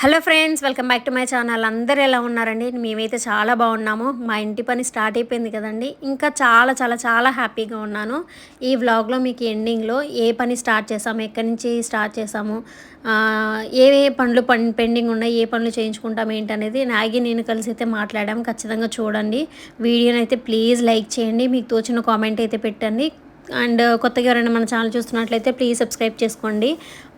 Hello friends welcome back to my channel. అందరు ఎలా ఉన్నారండి? మేమైతే చాలా బాగున్నాము. మా ఇంటి పని స్టార్ట్ అయిపోయింది కదండి. ఇంకా చాలా చాలా చాలా హ్యాపీగా ఉన్నాను. ఈ వ్లాగ్లో మీకు ఎండింగ్లో ఏ పని స్టార్ట్ చేసాము ఎక్కడి నుంచి స్టార్ట్ చేసాము ఏ ఏ పనులు పన్ పెండింగ్ ఉన్నాయి ఏ పనులు చేయించుకుంటాం ఏంటనేది నాగి నేను కలిసి అయితే మాట్లాడాము. ఖచ్చితంగా చూడండి. వీడియోని అయితే ప్లీజ్ లైక్ చేయండి. మీకు తోచిన కామెంట్ అయితే పెట్టండి. అండ్ కొత్తగా ఎవరైనా మన ఛానల్ చూస్తున్నట్లయితే ప్లీజ్ సబ్స్క్రైబ్ చేసుకోండి.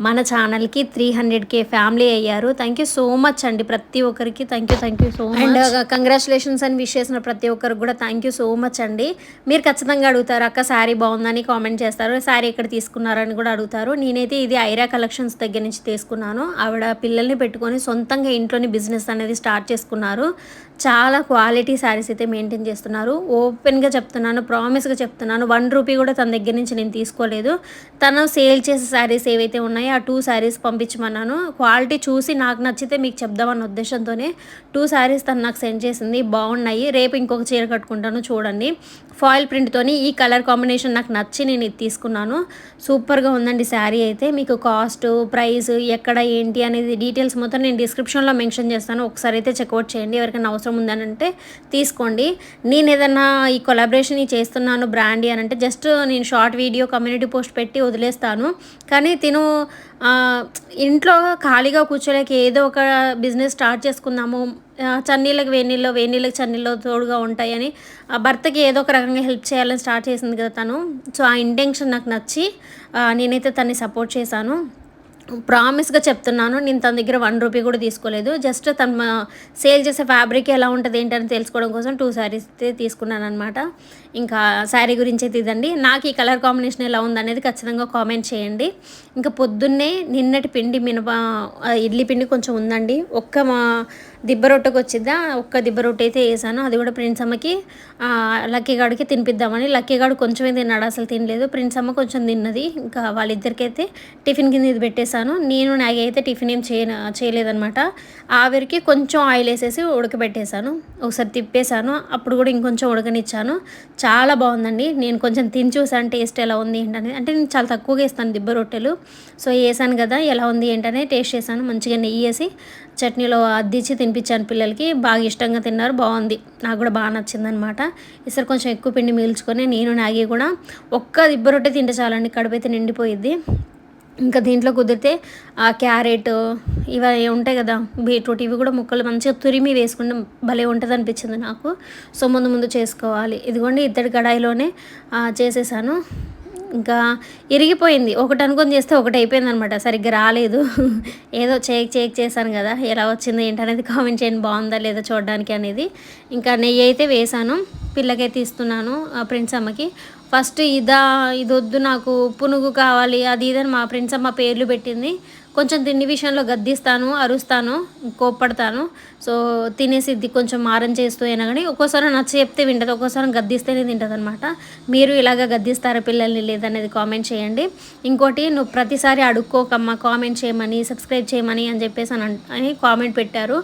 మన ఛానల్కి త్రీ హండ్రెడ్ కే ఫ్యామిలీ అయ్యారు. థ్యాంక్ యూ సో మచ్ అండి ప్రతి ఒక్కరికి. Thank you thank you so much. And congratulations అని విష్ చేసిన ప్రతి ఒక్కరికి కూడా థ్యాంక్ యూ సో మచ్ అండి. మీరు ఖచ్చితంగా అడుగుతారు అక్క శారీ బాగుందని కామెంట్ చేస్తారు. శారీ ఎక్కడ తీసుకున్నారని కూడా అడుగుతారు. నేనైతే ఇది ఐరా కలెక్షన్స్ దగ్గర నుంచి తీసుకున్నాను. ఆవిడ పిల్లల్ని పెట్టుకొని సొంతంగా ఇంట్లోని బిజినెస్ అనేది స్టార్ట్ చేసుకున్నారు. చాలా క్వాలిటీ శారీస్ అయితే మెయింటైన్ చేస్తున్నారు. ఓపెన్గా చెప్తున్నాను ప్రామిస్గా చెప్తున్నాను. వన్ రూపీ కూడా తన దగ్గర నుంచి నేను తీసుకోలేదు. తను సేల్ చేసే శారీస్ ఏవైతే ఉన్నాయో ఆ టూ శారీస్ పంపించమన్నాను. క్వాలిటీ చూసి నాకు నచ్చితే మీకు చెప్దామన్న ఉద్దేశంతోనే టూ శారీస్ తను నాకు సెండ్ చేసింది. బాగున్నాయి. రేపు ఇంకొక చీర కట్టుకుంటాను చూడండి. ఫాయిల్ ప్రింట్తోని ఈ కలర్ కాంబినేషన్ నాకు నచ్చి నేను ఇది తీసుకున్నాను. సూపర్గా ఉందండి శారీ అయితే. మీకు కాస్ట్ ప్రైస్ ఎక్కడ ఏంటి అనేది డీటెయిల్స్ మొత్తం నేను డిస్క్రిప్షన్లో మెన్షన్ చేస్తాను. ఒకసారి అయితే చెక్అవుట్ చేయండి. ఎవరికైనా అవసరం ఉందని అంటే తీసుకోండి. నేను ఏదన్నా ఈ కొలాబరేషన్ ఈ చేస్తున్నాను బ్రాండ్ అని అంటే జస్ట్ నేను షార్ట్ వీడియో కమ్యూనిటీ పోస్ట్ పెట్టి వదిలేస్తాను. కానీ తిను ఇంట్లో ఖాళీగా కూర్చోలేక ఏదో ఒక బిజినెస్ స్టార్ట్ చేసుకుందాము. చన్నీళ్ళకి వేణీళ్ళు వేణీళ్ళకి చన్నీళ్ళు తోడుగా ఉంటాయని ఆ భర్తకి ఏదో ఒక రకంగా హెల్ప్ చేయాలని స్టార్ట్ చేసింది కదా తను. సో ఆ ఇంటెన్షన్ నాకు నచ్చి నేనైతే తన్ని సపోర్ట్ చేశాను. ప్రామిస్గా చెప్తున్నాను నేను తన దగ్గర వన్ రూపీ కూడా తీసుకోలేదు. జస్ట్ తను సేల్ చేసే ఫ్యాబ్రిక్ ఎలా ఉంటుంది ఏంటని తెలుసుకోవడం కోసం టూ శారీస్ తీసుకున్నాను అనమాట ఇంకా శారీ గురించి అయితే ఇదండి. నాకు ఈ కలర్ కాంబినేషన్ ఎలా ఉందనేది ఖచ్చితంగా కామెంట్ చేయండి. ఇంకా పొద్దున్నే నిన్నటి పిండి మినప ఇడ్లీ పిండి కొంచెం ఉందండి. ఒక్క మా దిబ్బ రొట్టెకి వచ్చిద్దా? ఒక్క దిబ్బ రొట్టె అయితే వేసాను. అది కూడా ప్రిన్స్ అమ్మకి లక్కీగాడికి తినిపిద్దామని. లక్కీగాడు కొంచెమే తిన్నాడు అసలు తినలేదు. ప్రిన్స్ అమ్మ కొంచెం తిన్నది. ఇంకా వాళ్ళిద్దరికైతే టిఫిన్ కింద ఇది పెట్టేశాను. నేను నాగి అయితే టిఫిన్ ఏం చేయ చేయలేదనమాట ఆవిరికి కొంచెం ఆయిల్ వేసేసి ఉడకబెట్టేశాను. ఒకసారి తిప్పేశాను. అప్పుడు కూడా ఇంకొంచెం ఉడకనిచ్చాను. చాలా బాగుందండి. నేను కొంచెం తిని చూసాను టేస్ట్ ఎలా ఉంది ఏంటనేది. అంటే నేను చాలా తక్కువగా వేస్తాను దిబ్బ రొట్టెలు. సో వేసాను కదా ఎలా ఉంది ఏంటనేది టేస్ట్ చేశాను. మంచిగా నెయ్యి వేసి చట్నీలో అద్దిచ్చి తినిపించాను పిల్లలకి. బాగా ఇష్టంగా తిన్నారు. బాగుంది. నాకు కూడా బాగా నచ్చింది అనమాట ఈసారి కొంచెం ఎక్కువ పిండి మిగిల్చుకొని నేను నాగి కూడా ఒక్క దిబ్బ రొట్టె తింటే చాలండి. కడుపైతే నిండిపోయిద్ది. ఇంకా దీంట్లో కుదిరితే ఆ క్యారెట్ ఇవి ఉంటాయి కదా బీట్రూట్ ఇవి కూడా ముక్కలు మంచిగా తురిమి వేసుకుంటే భలే ఉంటుంది అనిపించింది నాకు. సో ముందు ముందు చేసుకోవాలి. ఇదిగోండి ఇద్దరి కడాయిలోనే చేసేసాను. ఇంకా ఇరిగిపోయింది. ఒకటి అనుకొని చేస్తే ఒకటి అయిపోయింది అనమాట సరిగ్గా రాలేదు. ఏదో చేక్ చేక్ చేశాను కదా ఎలా వచ్చింది ఏంటనేది కామెంట్ చేయండి బాగుందా లేదా చూడడానికి అనేది. ఇంకా నెయ్యి అయితే వేసాను పిల్లకైతే ఇస్తున్నాను ఆ ప్రిన్స్ అమ్మకి. ఫస్ట్ ఇదా ఇది వద్దు నాకు పునుగు కావాలి అది ఇదని మా ఫ్రెండ్స్ అమ్మ పేర్లు పెట్టింది. కొంచెం తిండి విషయంలో గద్దిస్తాను అరుస్తాను కోప్పడతాను. సో తినేసిద్ది కొంచెం మారం చేస్తూ అయినా కానీ ఒక్కోసారి నచ్చ చెప్తే వింటది ఒక్కోసారి గద్దిస్తేనే తింటుంది అనమాట మీరు ఇలాగ గద్దిస్తారా పిల్లల్ని లేదనేది కామెంట్ చేయండి. ఇంకోటి నువ్వు ప్రతిసారి అడుక్కోకమ్మా కామెంట్ చేయమని సబ్స్క్రైబ్ చేయమని అని చెప్పేసి అని అని కామెంట్ పెట్టారు.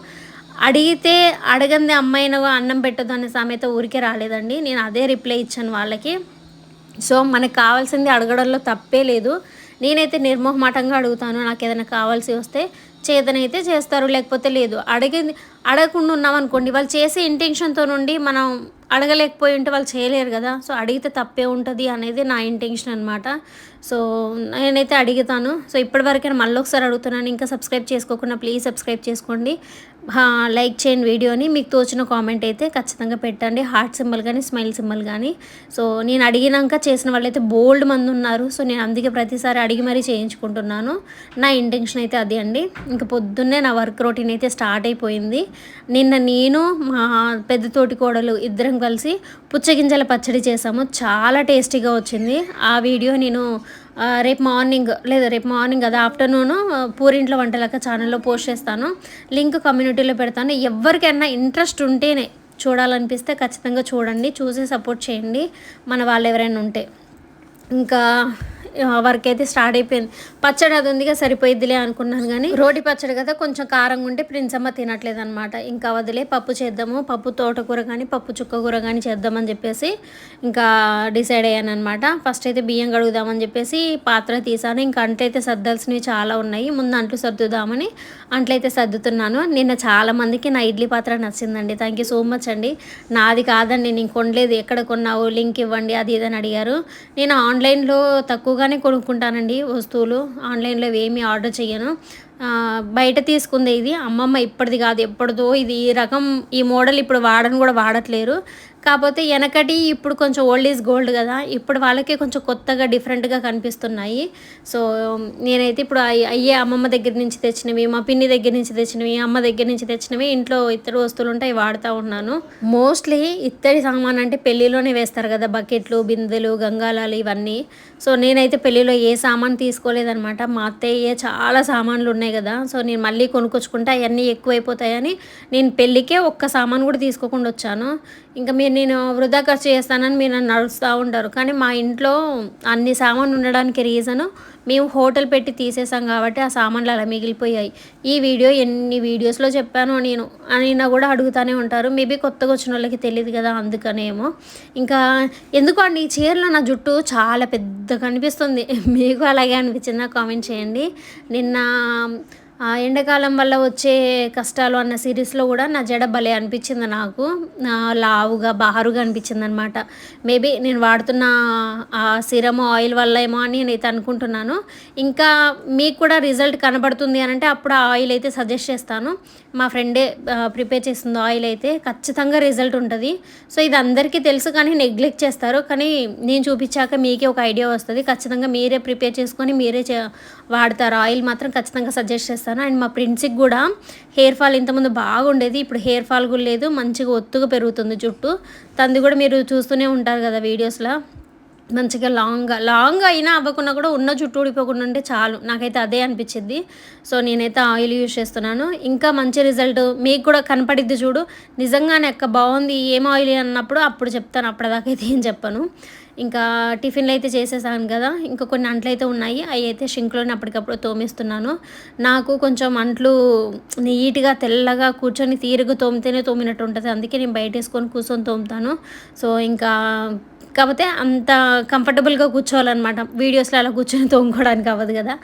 అడిగితే అడగంది అమ్మాయిన అన్నం పెట్టదు అనే సామెత ఊరికే రాలేదండి. నేను అదే రిప్లై ఇచ్చాను వాళ్ళకి. సో మనకు కావాల్సింది అడగడంలో తప్పే లేదు. నేనైతే నిర్మోహమాటంగా అడుగుతాను నాకు ఏదైనా కావాల్సి వస్తే చేతనైతే చేస్తారు లేకపోతే లేదు. అడిగింది అడగకుండా ఉన్నాం అనుకోండి వాళ్ళు చేసే ఇంటెన్షన్తో నుండి మనం అడగలేకపోయి ఉంటే వాళ్ళు చేయలేరు కదా. సో అడిగితే తప్పే ఉంటుంది అనేది నా ఇంటెన్షన్ అనమాట సో నేనైతే అడుగుతాను. సో ఇప్పటివరకైనా మళ్ళీ ఒకసారి అడుగుతున్నాను. ఇంకా సబ్స్క్రైబ్ చేసుకోకుండా ప్లీజ్ సబ్స్క్రైబ్ చేసుకోండి. లైక్ చేయండి వీడియోని. మీకు తోచిన కామెంట్ అయితే ఖచ్చితంగా పెట్టండి. హార్ట్ సింబల్ కానీ స్మైల్ సింబల్ కానీ. సో నేను అడిగినాక చేసిన వాళ్ళైతే బోల్డ్ మంది ఉన్నారు. సో నేను అందుకే ప్రతిసారి అడిగి మరీ చేయించుకుంటున్నాను. నా ఇంటెన్షన్ అయితే అది అండి. ఇంకా పొద్దున్నే నా వర్క్ రొటీన్ అయితే స్టార్ట్ అయిపోయింది. నిన్న నేను మా పెద్ద తోటి కోడలు ఇద్దరం కలిసి పుచ్చగింజల పచ్చడి చేసాము. చాలా టేస్టీగా వచ్చింది. ఆ వీడియో నేను రేపు మార్నింగ్ లేదు రేపు మార్నింగ్ కదా ఆఫ్టర్నూన్ పూరింట్లో వంటలక్క ఛానల్లో పోస్ట్ చేస్తాను. లింక్ కమ్యూనిటీలో పెడతాను. ఎవరికైనా ఇంట్రెస్ట్ ఉంటేనే చూడాలనిపిస్తే ఖచ్చితంగా చూడండి. చూసి సపోర్ట్ చేయండి మన వాళ్ళు ఎవరైనా ఉంటే. ఇంకా వర్క్ అయితే స్టార్ట్ అయిపోయింది. పచ్చడి అది ఉందిగా సరిపోయిద్దిలే అనుకున్నాను కానీ రోటి పచ్చడి కదా కొంచెం కారంగా ఉంటే ప్రిన్సమ్మ తినట్లేదు అనమాట ఇంకా వదిలే పప్పు చేద్దాము పప్పు తోటకూర కానీ పప్పు చుక్క కూర కానీ చేద్దామని చెప్పేసి ఇంకా డిసైడ్ అయ్యాను అనమాట ఫస్ట్ అయితే బియ్యం కడుగుదామని చెప్పేసి పాత్ర తీసాను. ఇంకా అంట్లయితే సర్దాల్సినవి చాలా ఉన్నాయి. ముందు అంట్లు సర్దుదామని అంట్లయితే సర్దుతున్నాను. నిన్న చాలా మందికి నా ఇడ్లీ పాత్ర నచ్చిందండి. థ్యాంక్ యూ సో మచ్ అండి. నాది కాదండి నేను కొనలేదు. ఎక్కడ కొన్నావు? లింక్ ఇవ్వండి అది ఇదని అడిగారు. నేను ఆన్లైన్లో తక్కువగా ఎక్కువగానే కొనుక్కుంటానండి వస్తువులు. ఆన్లైన్లో ఏమీ ఆర్డర్ చేయను బయట తీసుకుంది ఇది. అమ్మమ్మ ఇప్పటిది కాదు ఎప్పటిదో ఇది ఈ రకం ఈ మోడల్ ఇప్పుడు వాడని కూడా వాడట్లేరు. కాకపోతే వెనకటి ఇప్పుడు కొంచెం ఓల్డ్ ఈజ్ గోల్డ్ కదా ఇప్పుడు వాళ్ళకే కొంచెం కొత్తగా డిఫరెంట్గా కనిపిస్తున్నాయి. సో నేనైతే ఇప్పుడు అయ్యే అమ్మమ్మ దగ్గర నుంచి తెచ్చినవి మా పిన్ని దగ్గర నుంచి తెచ్చినవి అమ్మ దగ్గర నుంచి తెచ్చినవి ఇంట్లో ఇతర వస్తువులు ఉంటాయి వాడుతూ ఉన్నాను. మోస్ట్లీ ఇత్తడి సామాన్ అంటే పెళ్ళిలోనే వేస్తారు కదా బకెట్లు బిందెలు గంగాలాలు ఇవన్నీ. సో నేనైతే పెళ్ళిలో ఏ సామాన్ తీసుకోలేదనమాట మా అత్తయ్య చాలా సామాన్లు ఉన్నాయి కదా. సో నేను మళ్ళీ కొనుక్కొచ్చుకుంటే అవన్నీ ఎక్కువైపోతాయని నేను పెళ్ళికే ఒక్క సామాన్ కూడా తీసుకోకుండా వచ్చాను. ఇంకా మీరు నేను వృధా ఖర్చు చేస్తానని మీరు నన్ను నడుస్తూ ఉంటారు కానీ మా ఇంట్లో అన్ని సామాన్లు ఉండడానికి రీజను మేము హోటల్ పెట్టి తీసేసాం కాబట్టి ఆ సామాన్లు అలా మిగిలిపోయాయి. ఈ వీడియో ఎన్ని వీడియోస్లో చెప్పాను నేను అయినా కూడా అడుగుతూనే ఉంటారు. మేబీ కొత్తగా వచ్చిన వాళ్ళకి తెలియదు కదా అందుకనేమో. ఇంకా ఎందుకు అండి ఈ చీరలో నా జుట్టు చాలా పెద్ద కనిపిస్తుంది మీకు అలాగే అనిపించిందా? కామెంట్ చేయండి. నిన్న ఎండాకాలం వల్ల వచ్చే కష్టాలు అన్న సిరీస్లో కూడా నా జడ భలే అనిపించింది నాకు. లావుగా బారుగా అనిపించింది అనమాట మేబీ నేను వాడుతున్న ఆ సిరమ్ ఆయిల్ వల్ల ఏమో అని నేనైతే అనుకుంటున్నాను. ఇంకా మీకు కూడా రిజల్ట్ కనబడుతుంది అని అంటే అప్పుడు ఆ ఆయిల్ అయితే సజెస్ట్ చేస్తాను. మా ఫ్రెండే ప్రిపేర్ చేస్తుంది ఆయిల్ అయితే ఖచ్చితంగా రిజల్ట్ ఉంటుంది. సో ఇది అందరికీ తెలుసు కానీ నెగ్లెక్ట్ చేస్తారు. కానీ నేను చూపించాక మీకే ఒక ఐడియా వస్తుంది. ఖచ్చితంగా మీరే ప్రిపేర్ చేసుకొని మీరే చే- వాడతారు. ఆయిల్ మాత్రం ఖచ్చితంగా సజెస్ట్ చేస్తాను. అండ్ మా ప్రిన్స్కి కూడా హెయిర్ ఫాల్ ఇంతకుముందు బాగుండేది ఇప్పుడు హెయిర్ ఫాల్ కూడా లేదు. మంచిగా ఒత్తుగా పెరుగుతుంది జుట్టు. తంది కూడా మీరు చూస్తూనే ఉంటారు కదా వీడియోస్లో. మంచిగా లాంగ్గా లాంగ్ అయినా అవ్వకుండా కూడా ఉన్న జుట్టు ఊడిపోకుండా ఉంటే చాలు. నాకైతే అదే అనిపించింది. సో నేనైతే ఆయిల్ యూజ్ చేస్తున్నాను. ఇంకా మంచి రిజల్ట్ మీకు కూడా కనపడిద్ది చూడు. నిజంగానే అక్క బాగుంది. ఏం ఆయిల్ అన్నప్పుడు అప్పుడు చెప్తాను. అప్పటిదాకైతే ఏం చెప్పను. ఇంకా టిఫిన్లు అయితే చేసేసాను కదా. ఇంకా కొన్ని అంట్లు అయితే ఉన్నాయి. అవి అయితే షింక్లోనే అప్పటికప్పుడు తోమిస్తున్నాను. నాకు కొంచెం అంట్లు నీట్గా తెల్లగా కూర్చొని తీరుగా తోమితేనే తోమినట్టు ఉంటుంది. అందుకే నేను బయట వేసుకొని కూర్చొని తోముతాను. సో ఇంకా కాకపోతే అంత కంఫర్టబుల్గా కూర్చోవాలన్నమాట. వీడియోస్లో అలా కూర్చొని తోముకోవడానికి అవ్వదు కదా.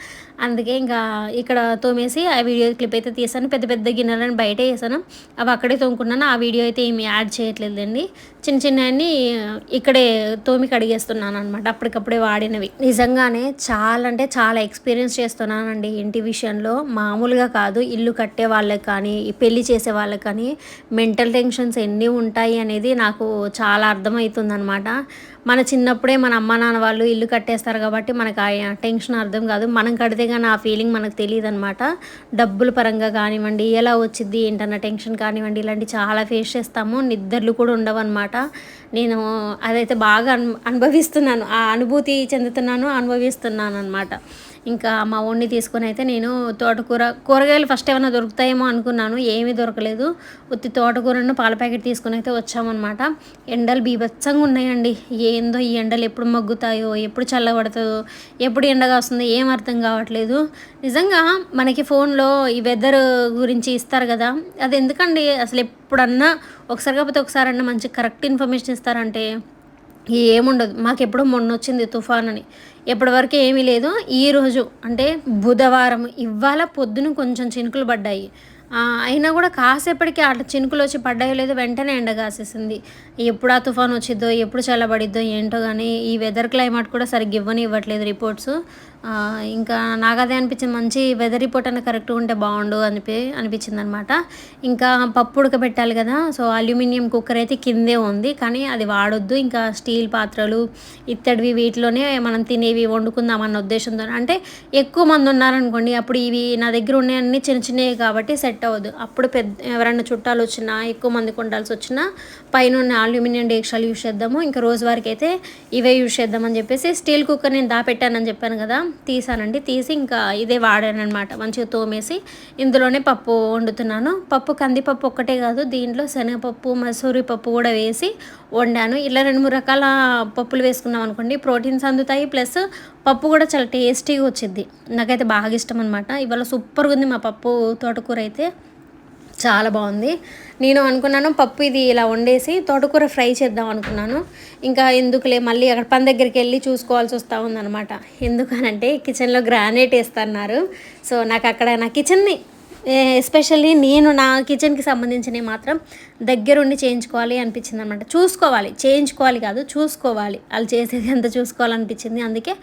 అందుకే ఇంకా ఇక్కడ తోమేసి ఆ వీడియో క్లిప్ అయితే తీసాను. పెద్ద పెద్ద గిన్నెలను బయటే వేసాను. అవి అక్కడే తోముకున్నాను. ఆ వీడియో అయితే ఏమి యాడ్ చేయట్లేదండి. చిన్న చిన్న అన్ని ఇక్కడే తోమి కడిగేస్తున్నాను అనమాట అప్పటికప్పుడే వాడినవి. నిజంగానే చాలా అంటే చాలా ఎక్స్పీరియన్స్ చేస్తున్నానండి ఇంటి విషయంలో. మామూలుగా కాదు. ఇల్లు కట్టే వాళ్ళకి కానీ పెళ్ళి చేసే వాళ్ళకి కానీ మెంటల్ టెన్షన్స్ ఎన్ని ఉంటాయి అనేది నాకు చాలా అర్థమవుతుంది అనమాట మన చిన్నప్పుడే మన అమ్మ నాన్న వాళ్ళు ఇల్లు కట్టేస్తారు కాబట్టి మనకు ఆ టెన్షన్ అర్థం కాదు. మనం కడితే కానీ ఆ ఫీలింగ్ మనకు తెలియదు అనమాట డబ్బుల పరంగా కానివ్వండి ఎలా వచ్చింది ఏంటన్న టెన్షన్ కానివ్వండి ఇలాంటి చాలా ఫేస్ చేస్తాము. నిద్రలు కూడా ఉండవు అనమాట నేను అదైతే బాగా అను అనుభవిస్తున్నాను. ఆ అనుభూతి చెందుతున్నాను అనుభవిస్తున్నాను అనమాట ఇంకా మా ఓన్ని తీసుకొని అయితే నేను తోటకూర కూరగాయలు ఫస్ట్ ఏమైనా దొరుకుతాయేమో అనుకున్నాను ఏమీ దొరకలేదు. ఉత్తి తోటకూరను పాల ప్యాకెట్ తీసుకొని అయితే వచ్చామన్నమాట. ఎండలు బీభత్సంగా ఉన్నాయండి. ఏందో ఈ ఎండలు ఎప్పుడు మగ్గుతాయో ఎప్పుడు చల్లబడుతుందో ఎప్పుడు ఎండగా వస్తుందో ఏం అర్థం కావట్లేదు. నిజంగా మనకి ఫోన్లో ఈ వెదర్ గురించి ఇస్తారు కదా అది ఎందుకండి? అసలు ఎప్పుడన్నా ఒకసారి కాకపోతే ఒకసారి అన్నా మంచి కరెక్ట్ ఇన్ఫర్మేషన్ ఇస్తారంటే? ఏముండదు. మాకు ఎప్పుడో మొన్న వచ్చింది తుఫాన్ అని ఎప్పటి వరకు ఏమీ లేదు. ఈరోజు అంటే బుధవారం ఇవాళ పొద్దున కొంచెం చినుకులు పడ్డాయి. అయినా కూడా కాసేపటికి అట్లా చినుకులు వచ్చి పడ్డాయో లేదో వెంటనే ఎండ కాసేసింది. ఎప్పుడు ఆ తుఫాన్ వచ్చిద్దో ఎప్పుడు చల్లబడిద్దో ఏంటో కానీ ఈ వెదర్ క్లైమేట్ కూడా సరిగ్గా ఇవ్వని ఇవ్వట్లేదు రిపోర్ట్స్. ఇంకా నాకు అదే అనిపించింది. మంచి వెదర్ రిపోర్ట్ అన్న కరెక్ట్గా ఉంటే బాగుండు అనిపి అనిపించింది అనమాట ఇంకా పప్పు ఉడకబెట్టాలి కదా సో అల్యూమినియం కుక్కర్ అయితే కిందే ఉంది కానీ అది వాడొద్దు. ఇంకా స్టీల్ పాత్రలు ఇత్తడివి వీటిలోనే మనం తినేవి వండుకుందాం అన్న ఉద్దేశంతో. అంటే ఎక్కువ మంది ఉన్నారనుకోండి అప్పుడు ఇవి నా దగ్గర ఉన్నాయన్నీ చిన్న చిన్నవి కాబట్టి సెట్ అవ్వదు. అప్పుడు పెద్ద ఎవరైనా చుట్టాలు వచ్చినా ఎక్కువ మంది కొండాల్సి వచ్చినా పైన ఉన్న అల్యూమినియం డేక్షాలు యూస్ చేద్దాము. ఇంకా రోజు వారికి అయితే ఇవే యూస్ చేద్దామని చెప్పేసి స్టీల్ కుక్కర్ నేను దాపెట్టానని చెప్పాను కదా. తీసానండి. తీసి ఇంకా ఇదే వాడానమాట మంచిగా తోమేసి ఇందులోనే పప్పు వండుతున్నాను. పప్పు కందిపప్పు ఒక్కటే కాదు దీంట్లో శనగపప్పు మసూరి పప్పు కూడా వేసి వండాను. ఇలా రెండు మూడు రకాల పప్పులు వేసుకున్నాం అనుకోండి ప్రోటీన్స్ అందుతాయి ప్లస్ పప్పు కూడా చాలా టేస్టీగా వచ్చింది నాకైతే బాగా ఇష్టం అనమాట ఇవాళ సూపర్గా ఉంది మా పప్పు తోటకూర అయితే. చాలా బాగుంది. నేను అనుకున్నాను పప్పు ఇది ఇలా వండేసి తోటకూర ఫ్రై చేద్దాం అనుకున్నాను. ఇంకా ఎందుకులే మళ్ళీ అక్కడ పని దగ్గరికి వెళ్ళి చూసుకోవాల్సి వస్తూ ఉందన్నమాట. ఎందుకనంటే కిచెన్లో గ్రానైట్ వేస్తున్నారు. సో నాకు అక్కడ నా కిచెన్ని ఎస్పెషల్లీ నేను నా కిచెన్కి సంబంధించినవి మాత్రం దగ్గరుండి చేయించుకోవాలి అనిపించింది అనమాట చూసుకోవాలి. చేయించుకోవాలి కాదు చూసుకోవాలి. వాళ్ళు చేసేది ఎంత చూసుకోవాలనిపించింది. అందుకే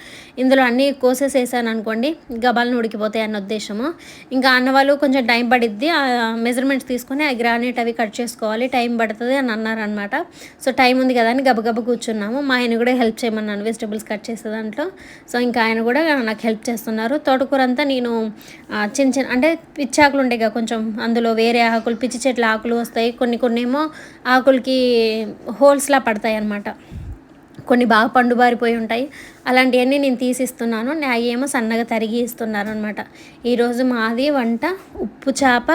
ఇందులో అన్నీ కోసేసేసాను వేసాను అనుకోండి గబాలను ఉడికిపోతాయి అన్న ఉద్దేశము. ఇంకా అన్న వాళ్ళు కొంచెం టైం పడిద్ది ఆ మెజర్మెంట్స్ తీసుకొని ఆ గ్రానైట్ అవి కట్ చేసుకోవాలి. టైం పడుతుంది అని అన్నారనమాట. సో టైం ఉంది కదా అని గబగబ కూర్చున్నాము. మా ఆయన కూడా హెల్ప్ చేయమన్నాను వెజిటబుల్స్ కట్ చేసే దాంట్లో. సో ఇంకా ఆయన కూడా నాకు హెల్ప్ చేస్తున్నారు. తోటకూర అంతా నేను చిన్న చిన్న అంటే పిచ్చాకు ఆకులు ఉండేగా కొంచెం అందులో వేరే ఆకులు పిచ్చి చెట్ల ఆకులు వస్తాయి. కొన్ని కొన్ని ఏమో ఆకులకి హోల్స్లా పడతాయి అన్నమాట. కొన్ని బాగా పండుబారిపోయి ఉంటాయి. అలాంటివన్నీ నేను తీసిస్తున్నాను. అవి ఏమో సన్నగా తరిగి ఇస్తున్నారు అనమాట ఈరోజు మాది వంట ఉప్పు చేప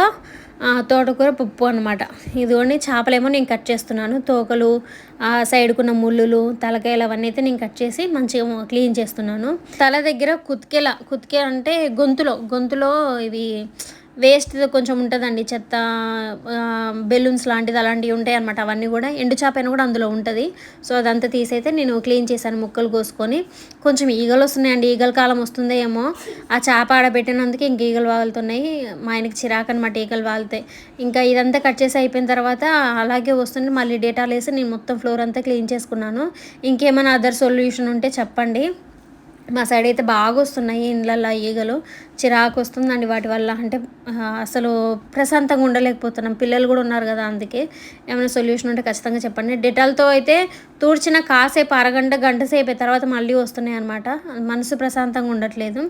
తోటకూర పప్పు అనమాట ఇదిగోండి చేపలేమో నేను కట్ చేస్తున్నాను. తోకలు సైడ్కున్న ముళ్ళులు తలకాయలు అవన్నీ అయితే నేను కట్ చేసి మంచిగా క్లీన్ చేస్తున్నాను. తల దగ్గర కుత్కెల కుత్కె అంటే గొంతులో గొంతులో ఇవి వేస్ట్ కొంచెం ఉంటుందండి చెత్త బెలూన్స్ లాంటిది అలాంటివి ఉంటాయి అనమాట అవన్నీ కూడా ఎండు చేపైన కూడా అందులో ఉంటుంది. సో అదంతా తీసైతే నేను క్లీన్ చేశాను ముక్కలు కోసుకొని. కొంచెం ఈగలు వస్తున్నాయండి ఈగల కాలం వస్తుందో ఏమో. ఆ చేప ఆడబెట్టినందుకు ఇంక ఈగలు వాగుతున్నాయి మా ఆయనకి చిరాకు అనమాట ఈగలు వాగుతాయి ఇంకా ఇదంతా కట్ చేసి అయిపోయిన తర్వాత అలాగే వస్తుంది. మళ్ళీ డేటాలు వేసి నేను మొత్తం ఫ్లోర్ అంతా క్లీన్ చేసుకున్నాను. ఇంకేమైనా అదర్ సొల్యూషన్ ఉంటే చెప్పండి. మా సైడ్ అయితే బాగా వస్తున్నాయి ఇండ్లల్లో ఈగలు. చిరాకు వస్తుందండి వాటి వల్ల. అంటే అసలు ప్రశాంతంగా ఉండలేకపోతున్నాం. పిల్లలు కూడా ఉన్నారు కదా అందుకే. ఏమైనా సొల్యూషన్ ఉంటే ఖచ్చితంగా చెప్పండి. డెటాల్తో అయితే తూడ్చిన కాసేపు అరగంట గంట సేపు తర్వాత మళ్ళీ వస్తున్నాయి అనమాట మనసు ప్రశాంతంగా ఉండట్లేదు.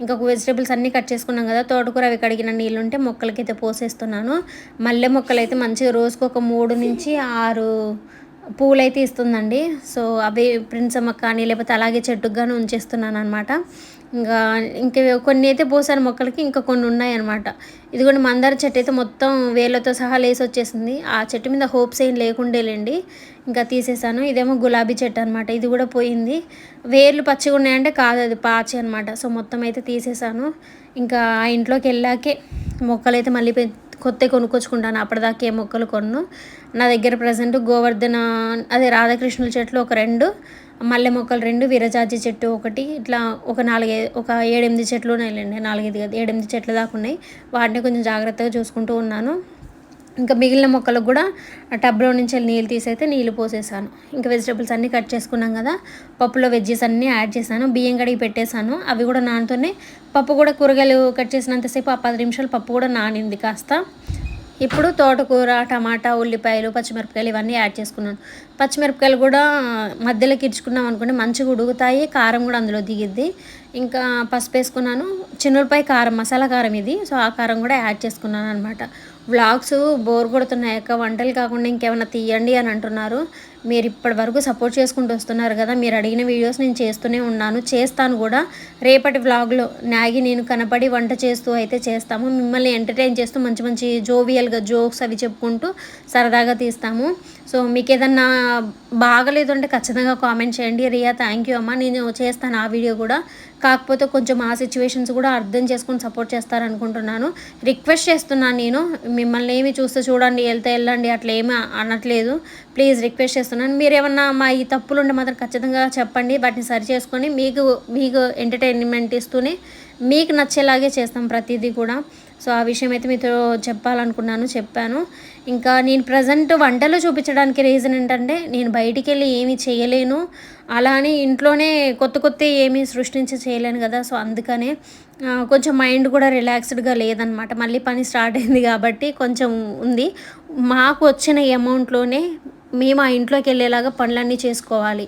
ఇంకొక వెజిటేబుల్స్ అన్నీ కట్ చేసుకున్నాం కదా. తోటకూర అవి కడిగిన నీళ్ళు ఉంటే మొక్కలకైతే పోసేస్తున్నాను. మల్లె మొక్కలు అయితే మంచిగా రోజుకు ఒక మూడు నుంచి ఆరు పూలైతే ఇస్తుందండి. సో అవి ప్రిన్సమ్మకు కానీ లేకపోతే అలాగే చెట్టుకు కానీ ఉంచేస్తున్నాను అనమాట ఇంకా ఇంకా కొన్ని అయితే పోసాను మొక్కలకి ఇంకా కొన్ని ఉన్నాయన్నమాట. ఇదిగోండి మందార చెట్టు అయితే మొత్తం వేర్లతో సహా లేసి వచ్చేసింది. ఆ చెట్టు మీద హోప్స్ ఏం లేకుండేలేండి. ఇంకా తీసేసాను. ఇదేమో గులాబీ చెట్టు అనమాట ఇది కూడా పోయింది. వేర్లు పచ్చిగా ఉన్నాయంటే కాదు అది పాచి అనమాట సో మొత్తం అయితే తీసేసాను. ఇంకా ఆ ఇంట్లోకి వెళ్ళాకే మొక్కలు అయితే మళ్ళీ కొత్త కొనుక్కొచ్చుకుంటాను. అప్పటిదాకా ఏ మొక్కలు కొన్ను. నా దగ్గర ప్రజెంట్ గోవర్ధన అదే రాధాకృష్ణుల చెట్లు ఒక రెండు మల్లె మొక్కలు రెండు వీరజాజి చెట్టు ఒకటి ఇట్లా ఒక నాలుగై ఒక ఏడెనిమిది చెట్లు ఉన్నాయిలేండి నాలుగైదు కదా ఏడెనిమిది చెట్లు దాకా ఉన్నాయి. వాటిని కొంచెం జాగ్రత్తగా చూసుకుంటూ ఉన్నాను. ఇంకా మిగిలిన మొక్కలకు కూడా టబ్లో నుంచి నీళ్ళు తీసైతే నీళ్ళు పోసేసాను. ఇంకా వెజిటేబుల్స్ అన్నీ కట్ చేసుకున్నాం కదా పప్పులో వెజ్జెస్ అన్నీ యాడ్ చేశాను బియ్యం కడిగి పెట్టేశాను. అవి కూడా నానుతూనే పప్పు కూడా కూరగాయలు కట్ చేసినంతసేపు ఆ పది నిమిషాలు పప్పు కూడా నానింది కాస్త. ఇప్పుడు తోటకూర టమాటా ఉల్లిపాయలు పచ్చిమిరపకాయలు ఇవన్నీ యాడ్ చేసుకున్నాను. పచ్చిమిరపకాయలు కూడా మధ్యలోకి ఇడ్చుకున్నాం అనుకోండి మంచిగా ఉడుగుతాయి కారం కూడా అందులో దిగిద్ది. ఇంకా పసుపు వేసుకున్నాను చిన్నపాయ కారం మసాలా కారం ఇది. సో ఆ కారం కూడా యాడ్ చేసుకున్నాను అనమాట వ్లాగ్స్ బోర్ కొడుతున్నాయి అక్క. వంటలు కాకుండా ఇంకేమైనా తీయండి అని అంటున్నారు. మీరు ఇప్పటి వరకు సపోర్ట్ చేసుకుంటూ వస్తున్నారు కదా మీరు అడిగిన వీడియోస్ నేను చేస్తూనే ఉన్నాను. చేస్తాను కూడా. రేపటి వ్లాగ్లో నాగి నేను కనపడి వంట చేస్తూ అయితే చేస్తాము. మిమ్మల్ని ఎంటర్టైన్ చేస్తూ మంచి మంచి జోవియల్గా జోక్స్ అవి చెప్పుకుంటూ సరదాగా తీస్తాము. సో మీకు ఏదన్నా బాగలేదు అంటే ఖచ్చితంగా కామెంట్ చేయండి. రియా థ్యాంక్ యూ అమ్మ. నేను చేస్తాను ఆ వీడియో కూడా. కాకపోతే కొంచెం ఆ సిచ్యువేషన్స్ కూడా అర్థం చేసుకొని సపోర్ట్ చేస్తారనుకుంటున్నాను. రిక్వెస్ట్ చేస్తున్నాను నేను. మిమ్మల్ని ఏమి చూస్తే చూడండి వెళ్తే వెళ్ళండి అట్లా ఏమీ అనట్లేదు. ప్లీజ్ రిక్వెస్ట్ చేస్తున్నాను. మీరు ఏమన్నా మా ఈ తప్పులు ఉంటే మాత్రం ఖచ్చితంగా చెప్పండి. వాటిని సరి చేసుకొని మీకు మీకు ఎంటర్టైన్మెంట్ ఇస్తూనే మీకు నచ్చేలాగే చేస్తాం ప్రతిదీ కూడా. సో ఆ విషయం అయితే మీతో చెప్పాలనుకున్నాను చెప్పాను. ఇంకా నేను ప్రజెంట్ వంటలు చూపించడానికి రీజన్ ఏంటంటే నేను బయటికి వెళ్ళి ఏమీ చేయలేను. అలా అని ఇంట్లోనే కొత్త కొత్త ఏమీ సృష్టించి చేయలేను కదా సో అందుకనే కొంచెం మైండ్ కూడా రిలాక్స్డ్గా లేదనమాట. మళ్ళీ పని స్టార్ట్ అయింది కాబట్టి కొంచెం ఉంది. మాకు వచ్చిన అమౌంట్లోనే మేము ఆ ఇంట్లోకి వెళ్ళేలాగా పనులన్నీ చేసుకోవాలి.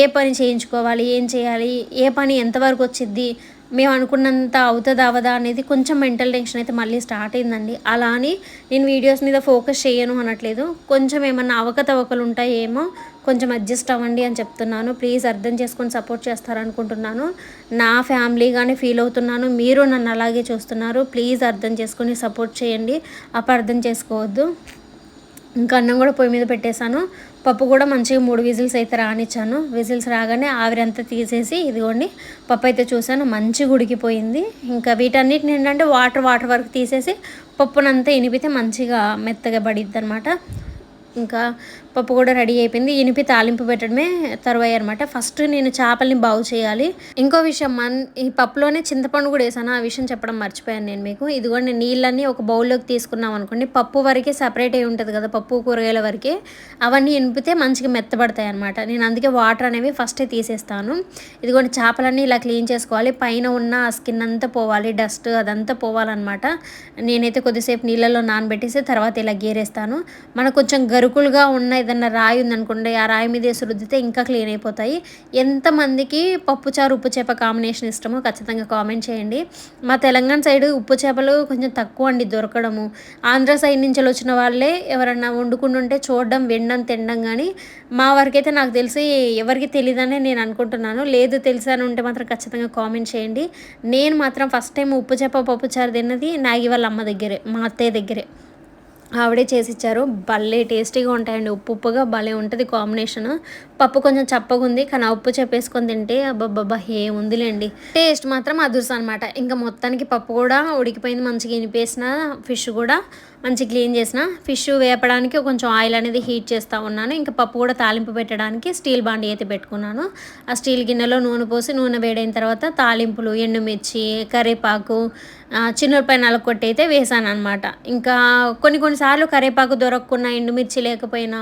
ఏ పని చేయించుకోవాలి ఏం చేయాలి ఏ పని ఎంతవరకు వచ్చిద్ది మేము అనుకున్నంత అవుతుందా అవదా అనేది కొంచెం మెంటల్ టెన్షన్ అయితే మళ్ళీ స్టార్ట్ అయిందండి. అలా అని నేను వీడియోస్ మీద ఫోకస్ చేయను అనట్లేదు. కొంచెం ఏమన్నా అవకతవకలు ఉంటాయేమో కొంచెం అడ్జస్ట్ అవ్వండి అని చెప్తున్నాను. ప్లీజ్ అర్థం చేసుకొని సపోర్ట్ చేస్తారనుకుంటున్నాను నా ఫ్యామిలీగానే ఫీల్ అవుతున్నాను. మీరు నన్ను అలాగే చూస్తున్నారు. ప్లీజ్ అర్థం చేసుకొని సపోర్ట్ చేయండి. అపార్థం చేసుకోవద్దు. ఇంకా అన్నం కూడా పొయ్యి మీద పెట్టేశాను. పప్పు కూడా మంచిగా మూడు విజిల్స్ అయితే రానిచ్చాను. విజిల్స్ రాగానే ఆవిరంతా తీసేసి ఇదిగోండి పప్పు అయితే చూసాను మంచిగా ఉడికిపోయింది. ఇంకా వీటన్నిటిని ఏంటంటే వాటర్ వాటర్ వరకు తీసేసి పప్పునంతా ఇనిపితే మంచిగా మెత్తగా పడిద్ది అనమాట ఇంకా పప్పు కూడా రెడీ అయిపోయింది. ఇనిపి తాలింపు పెట్టడమే తరువాయి అనమాట ఫస్ట్ నేను చేపల్ని బాగు చేయాలి. ఇంకో విషయం మన్ ఈ పప్పులోనే చింతపండు కూడా వేసాను. ఆ విషయం చెప్పడం మర్చిపోయాను నేను మీకు. ఇదిగోండి నీళ్ళన్నీ ఒక బౌల్లోకి తీసుకున్నాం అనుకోండి పప్పు వరకే సపరేట్ అయి ఉంటుంది కదా పప్పు కూరగాయల వరకే. అవన్నీ ఇనిపితే మంచిగా మెత్తబడతాయి అనమాట నేను అందుకే వాటర్ అనేవి ఫస్టే తీసేస్తాను. ఇదిగోండి చేపలన్నీ ఇలా క్లీన్ చేసుకోవాలి. పైన ఉన్న ఆ స్కిన్ అంతా పోవాలి డస్ట్ అదంతా పోవాలన్నమాట నేనైతే కొద్దిసేపు నీళ్ళలో నానబెట్టేసి తర్వాత ఇలా గేరేస్తాను. మనకు కొంచెం గరుకులుగా ఉన్న ఏదైనా రాయి ఉందనుకోండి ఆ రాయి మీద వేసి రుద్దితే ఇంకా క్లీన్ అయిపోతాయి. ఎంతమందికి పప్పుచారు ఉప్పు చేప కాంబినేషన్ ఇష్టమో ఖచ్చితంగా కామెంట్ చేయండి. మా తెలంగాణ సైడ్ ఉప్పు చేపలు కొంచెం తక్కువ అండి దొరకడము. ఆంధ్ర సైడ్ నుంచి వచ్చిన వాళ్ళే ఎవరన్నా వండుకుంటుంటే చూడడం వినడం తినడం కానీ మా వరకైతే నాకు తెలిసి ఎవరికి తెలియదనే నేను అనుకుంటున్నాను. లేదు తెలిసాను ఉంటే మాత్రం ఖచ్చితంగా కామెంట్ చేయండి. నేను మాత్రం ఫస్ట్ టైం ఉప్పు చేప పప్పుచారు తిన్నది నాగి వాళ్ళ అమ్మ దగ్గరే మా అత్తయ్య దగ్గరే. ఆవిడే చేసి ఇచ్చారు భలే టేస్టీగా ఉంటాయండి. ఉప్పు ఉప్పుగా భలే ఉంటుంది కాంబినేషన్. పప్పు కొంచెం చప్పగుంది కానీ ఉప్పు చెప్పేసుకొని తింటే అబ్బబ్బబ్బా ఏముందిలేండి. టేస్ట్ మాత్రం అదుర్స్ అనమాట ఇంకా మొత్తానికి పప్పు కూడా ఉడికిపోయింది మంచిగా ఇనిపేసిన ఫిష్ కూడా మంచి క్లీన్ చేసిన. ఫిష్ వేపడానికి కొంచెం ఆయిల్ అనేది హీట్ చేస్తూ ఉన్నాను. ఇంకా పప్పు కూడా తాలింపు పెట్టడానికి స్టీల్ బాండి అయితే పెట్టుకున్నాను. ఆ స్టీల్ గిన్నెలో నూనె పోసి నూనె వేడైన తర్వాత తాలింపులు ఎండుమిర్చి కరివేపాకు చిన్నపై నలకొట్టి అయితే వేసాను అనమాట ఇంకా కొన్ని కొన్నిసార్లు కరివేపాకు దొరకకున్నా ఎండుమిర్చి లేకపోయినా